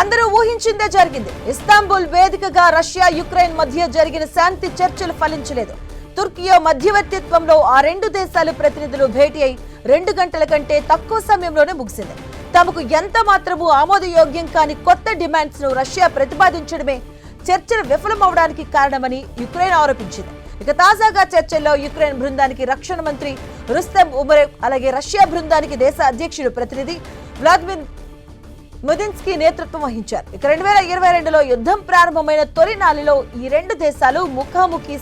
అందరూ ఊహించిందే జరిగింది. ఇస్తాంబుల్ వేదికగా రష్యా యుక్రెయిన్ మధ్య జరిగిన శాంతి చర్చలు ఫలించలేదు. తుర్కియో మధ్యవర్తిత్వంలో ఆ రెండు దేశాల ప్రతినిధులు భేటీ అయి రెండు గంటల కంటే తక్కువ సమయంలోనే ముగిసింది. తమకు ఎంత మాత్రము ఆమోదయోగ్యం కాని కొత్త డిమాండ్స్ను రష్యా ప్రతిపాదించడమే చర్చలు విఫలమవడానికి కారణమని యుక్రెయిన్ ఆరోపించింది. ఇక తాజాగా చర్చల్లో యుక్రెయిన్ బృందానికి రక్షణ మంత్రి రుస్తమ్ ఉమరేవ్ అలాగే రష్యా బృందానికి దేశ అధ్యక్షుడు ప్రతినిధి వ్లాదిమిర్ ముదిన్స్కీ నేతృత్వం వహించారు. ఇక రెండు వేల ఇరవై రెండులో యుద్ధం ప్రారంభమైన తొలి నాలిలో ఈ రెండు దేశాలు ముఖాముఖి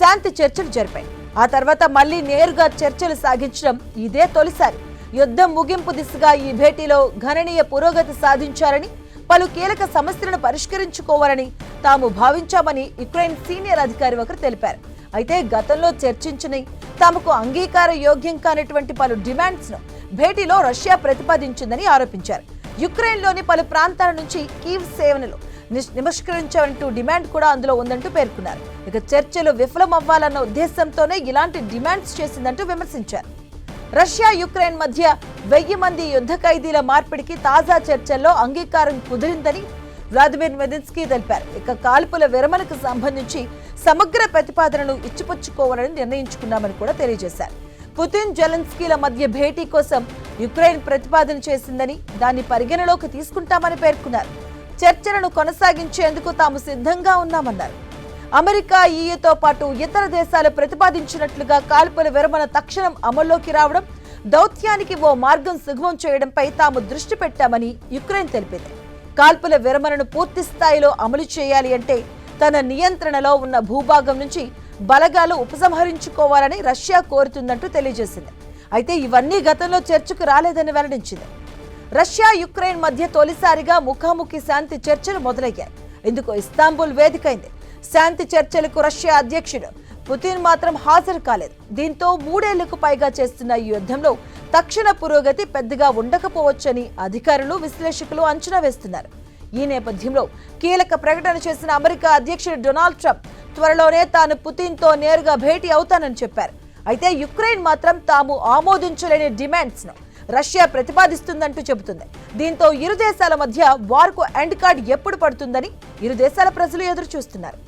శాంతి చర్చలు జరిపాయి. ఆ తర్వాత మళ్ళీ నేరుగా చర్చలు సాగించడం ఇదే తొలిసారి. యుద్ధం ముగింపు దిశగా ఈ భేటీలో గణనీయ పురోగతి సాధించారని పలు కీలక సమస్యలను పరిష్కరించుకోవాలని తాము భావించామని యుక్రెయిన్ సీనియర్ అధికారి ఒకరు తెలిపారు. అయితే గతంలో చర్చించని తమకు అంగీకార యోగ్యం కానటువంటి పలు డిమాండ్స్ను భేటీలో రష్యా ప్రతిపాదించిందని ఆరోపించారు. యుక్రెయిన్లోని పలు ప్రాంతాల నుంచి కీవ్ సేవనలు నిష్- నిష్కరించాలంటూ డిమాండ్ కూడా అందులో ఉందంటూ పేర్కొన్నారు. ఇక చర్చలు విఫలమవ్వాలన్న ఉద్దేశంతోనే ఇలాంటి డిమాండ్స్ చేసిందంటూ విమర్శించారు. రష్యా యుక్రెయిన్ మధ్య వెయ్యి మంది యుద్ధ ఖైదీల మార్పిడికి తాజా చర్చల్లో అంగీకారం కుదిరిందని వ్లాదిమిర్ మెదిన్స్కీ తెలిపారు. ఇక కాల్పుల విరమణకు సంబంధించి సమగ్ర ప్రతిపాదనను ఇచ్చిపుచ్చుకోవాలని నిర్ణయించుకున్నామని కూడా తెలియజేశారు. పుతిన్ జెలెన్స్కీల మధ్య భేటీ కోసం యుక్రెయిన్ ప్రతిపాదన చేసిందని దాన్ని పరిగణలోకి తీసుకుంటామని పేర్కొన్నారు. చర్చలను కొనసాగించేందుకు తాము సిద్ధంగా ఉన్నామన్నారు. అమెరికా ఈయూతో పాటు ఇతర దేశాలు ప్రతిపాదించినట్లుగా కాల్పుల విరమణ తక్షణం అమల్లోకి రావడం దౌత్యానికి ఓ మార్గం సుగమం చేయడంపై తాము దృష్టి పెట్టామని యుక్రెయిన్ తెలిపింది. కాల్పుల విరమణను పూర్తి స్థాయిలో అమలు చేయాలి అంటే తన నియంత్రణలో ఉన్న భూభాగం నుంచి బలగాలు ఉపసంహరించుకోవాలని రష్యా కోరుతుందంటూ తెలియజేసింది. అయితే ఇవన్నీ గతంలో చర్చకు రాలేదని వెల్లడించింది. రష్యా యుక్రెయిన్ మధ్య తొలిసారిగా ముఖాముఖి శాంతి చర్చలు మొదలయ్యాయి. ఇందుకు ఇస్తాంబుల్ వేదికైంది. శాంతి చర్చలకు రష్యా అధ్యక్షుడు పుతిన్ మాత్రం హాజరు కాలేదు. దీంతో మూడేళ్ళకు పైగా చేస్తున్న ఈ యుద్ధంలో తక్షణ పురోగతి పెద్దగా ఉండకపోవచ్చని అధికారులు విశ్లేషకులు అంచనా వేస్తున్నారు. ఈ నేపథ్యంలో కీలక ప్రకటన చేసిన అమెరికా అధ్యక్షుడు డొనాల్డ్ ట్రంప్ త్వరలోనే తాను పుతిన్తో నేరుగా భేటీ అవుతానని చెప్పారు. అయితే యుక్రెయిన్ మాత్రం తాము ఆమోదించలేని డిమాండ్స్ను రష్యా ప్రతిపాదిస్తుందంటూ చెబుతుంది. దీంతో ఇరు దేశాల మధ్య వార్కు ఎండ్ కార్డ్ ఎప్పుడు పడుతుందని ఇరు దేశాల ప్రజలు ఎదురు చూస్తున్నారు